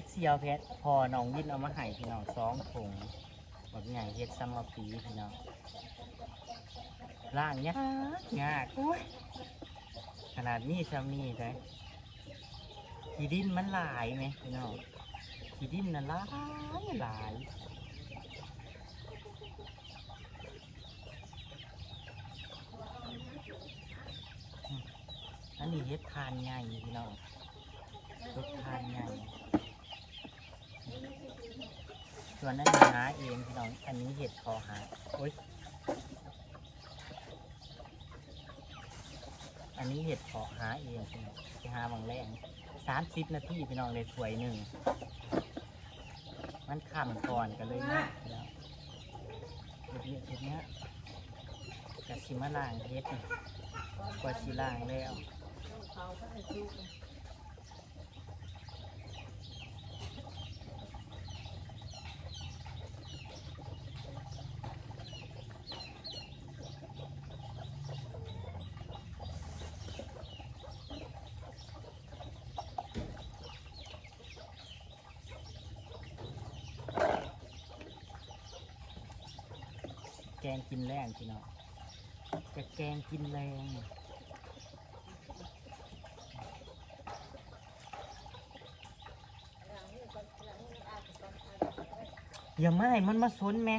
ดเซียวเพชรพอน้องยินเอามาให้พี่น้องสองถุงแบบใหญ่เฮ็ดซัมมาปีพี่น้องล่างยากยากโอ้ยขนาดนี้ซ้ำนี่เลยขีดินมันหลายไหมพี่น้องขีดินน่ะหลายหลายอันนี้เฮ็ดทานใหญ่พี่น้องเฮ็ดทานใหญ่ ส่วนนั้นหาเองพี่น้อง อันนี้เห็ดพอหาโอ๊ยอันนี้เห็ดพอหาเองพี่น้องไปหาบางแรงสามสิบนาทีพี่น้องเลยถ้วยหนึ่ง มันขำก่อนกันเลยนะพี่น้องเห็ดเนี้ยเห็ดเนี้ยกะสิมาล่างเฮ็ดนี่กว่าสิล่างแล้ว แกงกินแรงพี่น้องจะแกงกินแรงอย่าไม่มันมาสนแม่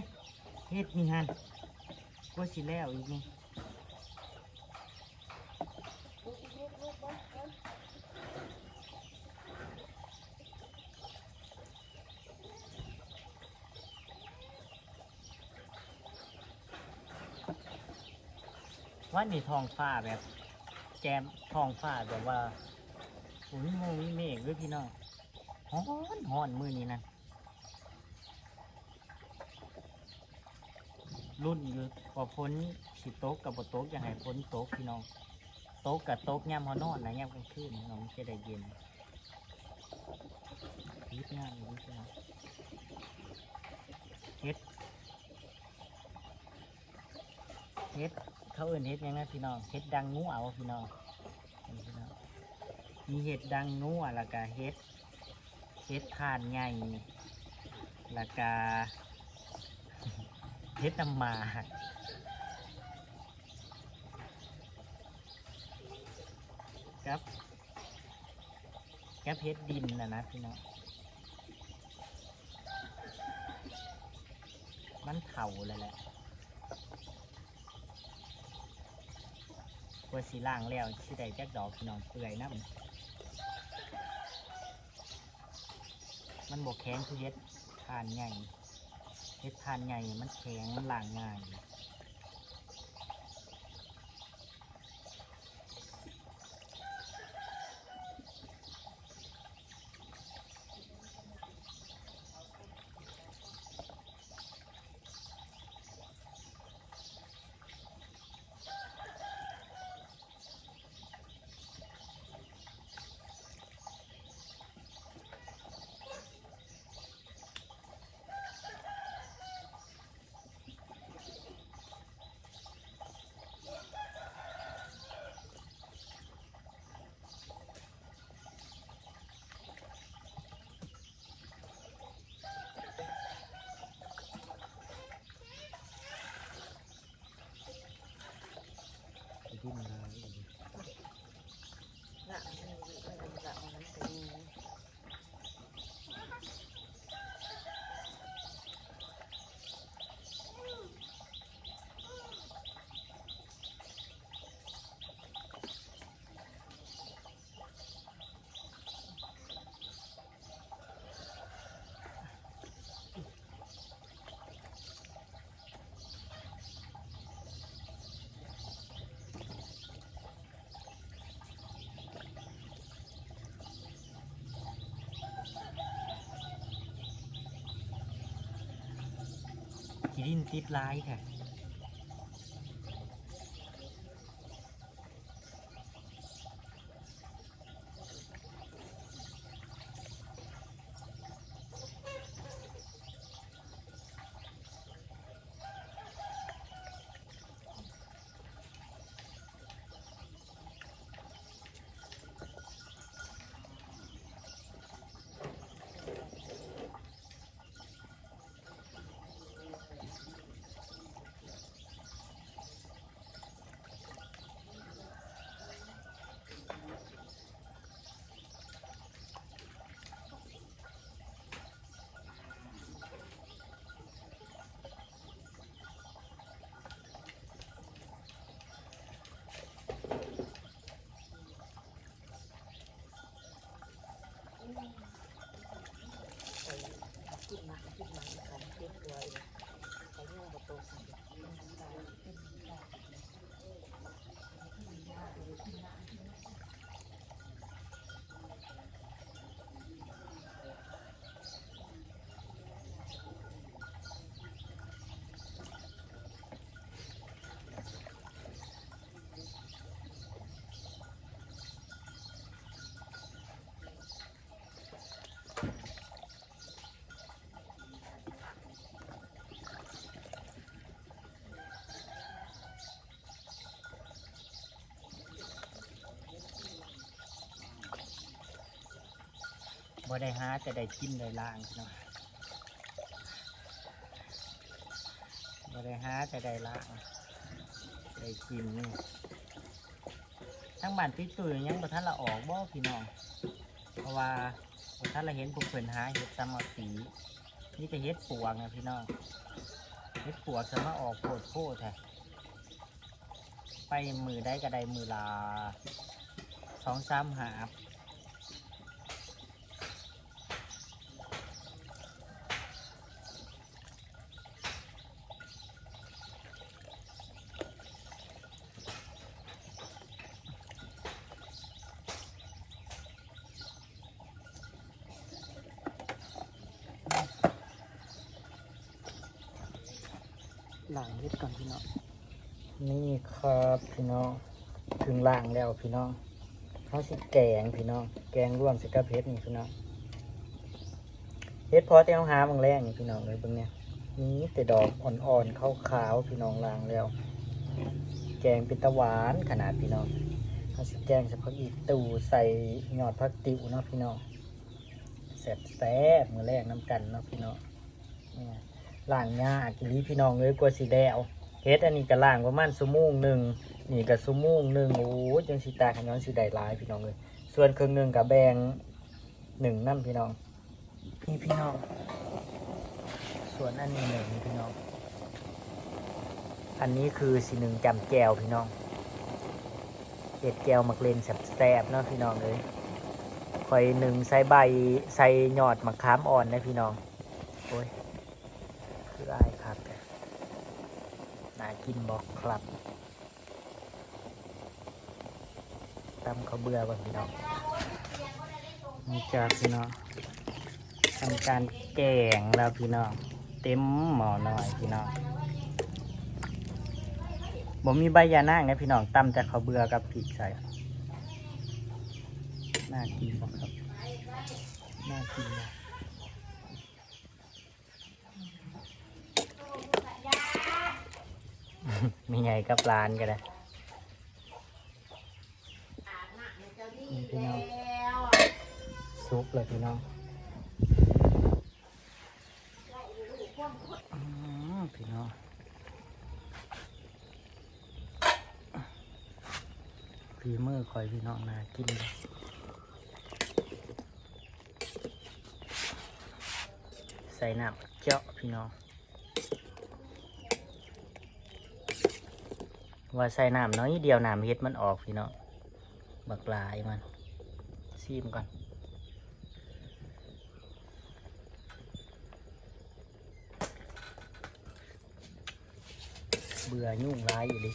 เฮ็ดนี่ฮันกลัวสิแล้วอีกนี่ นี่ทองฟ้าแบบแกมทองฟ้าแบบว่าอุ้ยโมวิเมฆด้วยพี่น้องฮ้อนฮ้อนมือนี้นะรุ่นอยู่พอพ้นสิโต๊กกับบโต๊กยังไงพ้นโต๊กพี่น้องโต๊กกับโต๊กย่ำเขานอนนะย่ำกลางคืนน้องจะได้เย็นยิบง่ายเลยพี่น้องเฮ็ด เฮ็ดเขาเอื่นเฮ็ดยังไงพี่น้องเฮ็ดดังงูเอาพี่น้องพี่น้องมีเฮ็ดดังงูอะแล้วก็เฮ็ดเฮ็ดทานใหญ่แล้วก็เฮ็ดน้ำมาครับครับเฮ็ดดินนะนะพี่น้อง มันเผาเลยแหละ กว่าสีล่างแล้วสิได้แจ็คดอกพี่น้องเปื่อยนะมันมันบกแข็งคือเฮ็ดทานใหญ่เฮ็ดทานใหญ่มันแข็งมันล่างง่าย ดิ้นเลย ขีดินติดลายค่ะ this way. บ่ได้หาจะได้กินได้ล่างพี่น้องบ่ได้หาจะได้ล่างได้กินนี่ทั้งบ้านติดตุยยังบ่ทันละออกบ่พี่น้อง เพราะว่าบ่ทันละเห็นพวกเพิ่นหาเห็ดซ้ำเอสีนี่แต่เห็ดปวกนะพี่น้องเฮ็ดปวดสมาออกโพดโพดแท้ไปมือได้ก็ได้มือลาสองสามหาบ หลังเฮ็ดก่อนพี่น้องนี่ครับพี่น้องถึงล่างแล้วพี่น้องเขาสิแกงพี่น้องแกงร่วมสิกับเฮ็ดนี่พี่น้องเฮ็ดพอเตียวหาบางแรกนี่พี่น้องเลยเบิ่งเนี่ยนี่แต่ดอกอ่อนๆขาวๆพี่น้องล่างแล้ว แกงเป็นตะหวานขนาดพี่น้องเขาสิแกงใส่ผักอีตู่ใส่ยอดผักติวเนาะพี่น้องแซ่บแซ่บมือแรกน้ำกันเนาะพี่น้องเนี่ไง ล่างยากิลีพี่น้องเลยกลัวสีแดวเฮ็ดอันนี้ก็ล่างประมาณชั่วโมงหนึ่งนี่ก็ชั่วโมงหนึ่งโอ้ยจังสิตาขย้อนสิได้หลายพี่น้องเลยส่วนครึ่งหนึ่งกับแบงหนึ่งนั่นพี่น้องนี่พี่น้อง ส่วนอันนี้หนึ่งพี่น้อง อันนี้คือสีหนึ่งจำแก้วพี่น้องเห็ดแก้วมักเลนแสบๆเนาะพี่น้องเลยคอยหนึ่งใส่ใบใส่ยอดมะขามอ่อนนะพี่น้องโอ้ย คืออายครับน่ากินบอกครับตำข้าวเบื่อก่อนพี่น้องนี่จ้าพี่น้องทำการแกงแล้วพี่น้องเต็มหม้อหน่อยพี่น้องบ่มีใบยานั่งนะพี่น้องตำจากข้าวเบื่อกับพริกใส่น่ากินบอกครับน่ากินนะ มีไงกับร้านก็ได้พี่น้องซุปเลยพี่น้องอืมพี่น้องฝีมือคอยพี่น้องนากินเลยใส่น้ำเจาะพี่น้อง ว่าใส่น้ำน้อยเดียวน้ำเฮ็ดมันออกพี่น้องบักลายมันซีมก่อนเบื่อยุ่งร้ายอยู่ดิ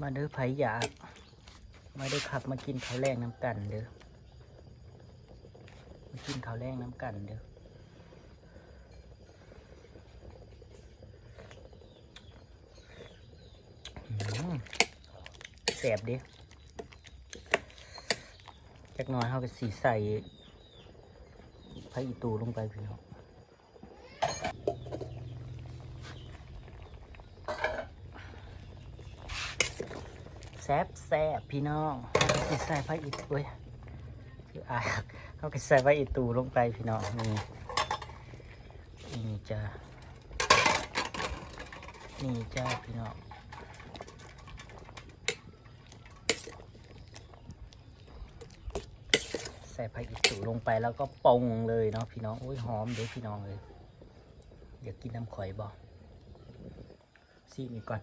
มาเด้อไผ่อยาก มาเด้อขับมากินข้าวแรงน้ำกันเด้อ มากินข้าวแรงน้ำกันเด้อม แสบดิจักน่อยเขาก็สีใส่พระอีตูลงไปพี่น้องแซบแซบพี่น้องสีใส่พระอีตูเว้ยคืออายเขาก็ใส่พระอีตูลงไปพี่น้องนี่นี่จ้านี่จ้าพี่น้อง ส่ผักอีตูลงไปแล้วก็ปรุงเลยเนาะพี่น้องโอ้ยหอมเด้พี่น้องเลยเดี๋ยวกินน้ำข่อยบ่ซีมีก่อน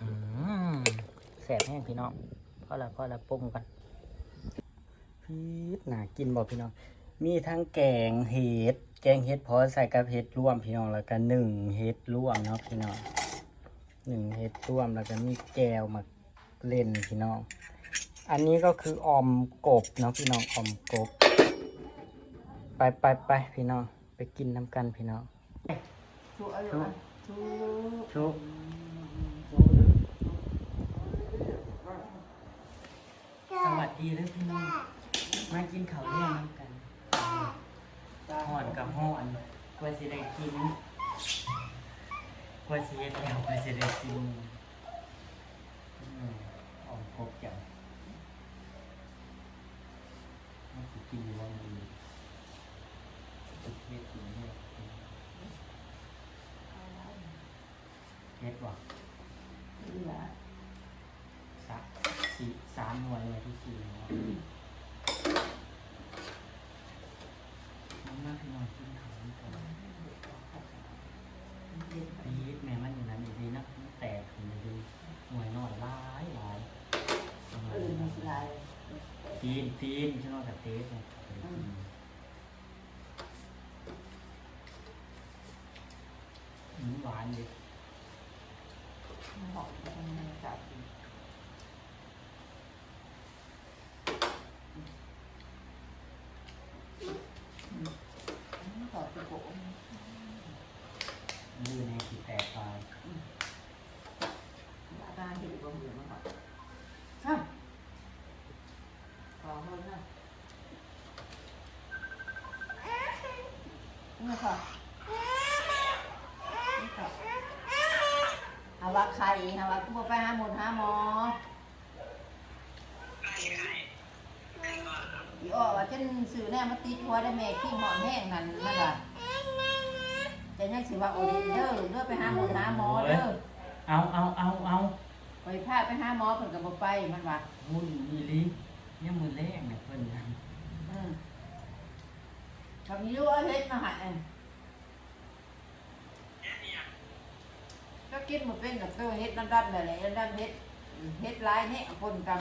อแสบแห้งพี่น้องพอละพอละปรุงกันพีดน่ากินบ่พี่น้อง มีทั้งแกงเห็ด แกงเห็ดพอใส่กับเห็ดร่วมพี่น้องแล้วก็หนึ่งเห็ดร่วมเนาะพี่น้องหนึ่งเห็ดร่วมแล้วก็มีแก้วมา เล่นพี่น้อง อันนี้ก็คืออมกบเนาะพี่น้องอมกบ ไปไปไปพี่น้อง ไปกินน้ำกันพี่น้องถูกอายุถูกสวัสดีเลยพี่น้อง มากินข้าวเลี้ยงน้ำกันห่อนกับห่อนกว่าสิได้กินกว่าสิเฮ็ดแล้วกว่าสิได้กิน ครบจังมันสิกินว่ามันมีเฮ็ดอยู่เนี่ยเฮ็ดบ่นี่แหละสักสี่สามหน่วยเลยที่สี่เนาะน้ำหน้าพี่นองกินขาวนี่ก่อนปี๊ดแม่มันอยู่นั้นอยู่ดีนะแตกขึ้นอยู่ดีหน่วยนอยหลายหลายประ เออนี้มีลายปีนปีนใช่ไหมกับเทสเนี่ยอืมหวานดิหอมจังเลยจับต่อจะโกง มือในสีแตกไป บ้าบ้าเห็นบ่เหมือนมันก่อนครับขอเพิ่มนะ นี่ค่ะนี่ค่ะหาว่าใครหาว่ากูไปหาหมดหาหมออีอ้อว่าจนสื่อแน่มาติดหัวได้แม่ขี้หมอนแห้งนั่นนั่นล่ะแต่ยังสิว่าโอ้ยเด้อลูกเด้อไปหาหมอหาหมอเด้อเอาเอาเอาเอาไปพาไปหาหมอเพิ่นก็บ่ไปมันว่าหุ่นอีหลีเนี่ยมือแรกเนี่ยเพิ่นนะอืม กับนี้ว่าเฮ็ดมาใหาอันก็กินบ่เป็นกับตัวเฮ็ดนั่นดันนั่นแหละนั่นดันเฮ็ดเฮ็ดหลายแน่คนกัน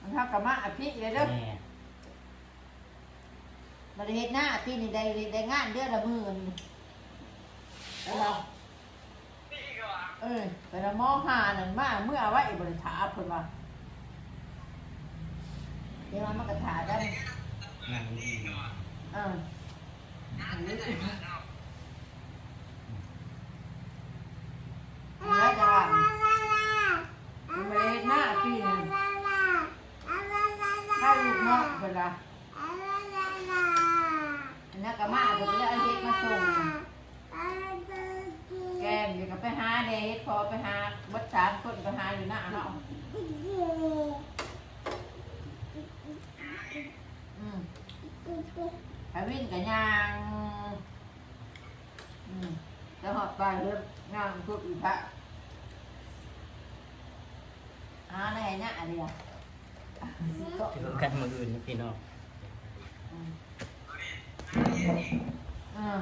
มันเท่ากับมาอภิเลยเด้อแม่บ่ได้เฮ็ดหน้าอภินี่ได้ได้งานเดือนละหมื่นเออเออไปละหมอหานั่นมาเมื่อไว้บริถาเพิ่นว่าเดี๋ยวมันก็ถาได้ นั่งดี เออแล้วจะมันไม่ได้หน้าปีนึงถ้าลูกเนาะเวลาอันนั้นก็มาเดี๋ยวไปเอาเฮ็ดมาส่ง แกมเดี๋ยวก็ไปหาเดเฮ็ดพอไปหาบัดสามคนไปหาอยู่หน้าเนาะอืม ไปวิ่งกับยางอืมแล้วหอบไปเริ่มงานพวกอีพระหาในเนี่ยอะไรอะก็ถือกันมืออื่นนี่พี่น้องอืมอืม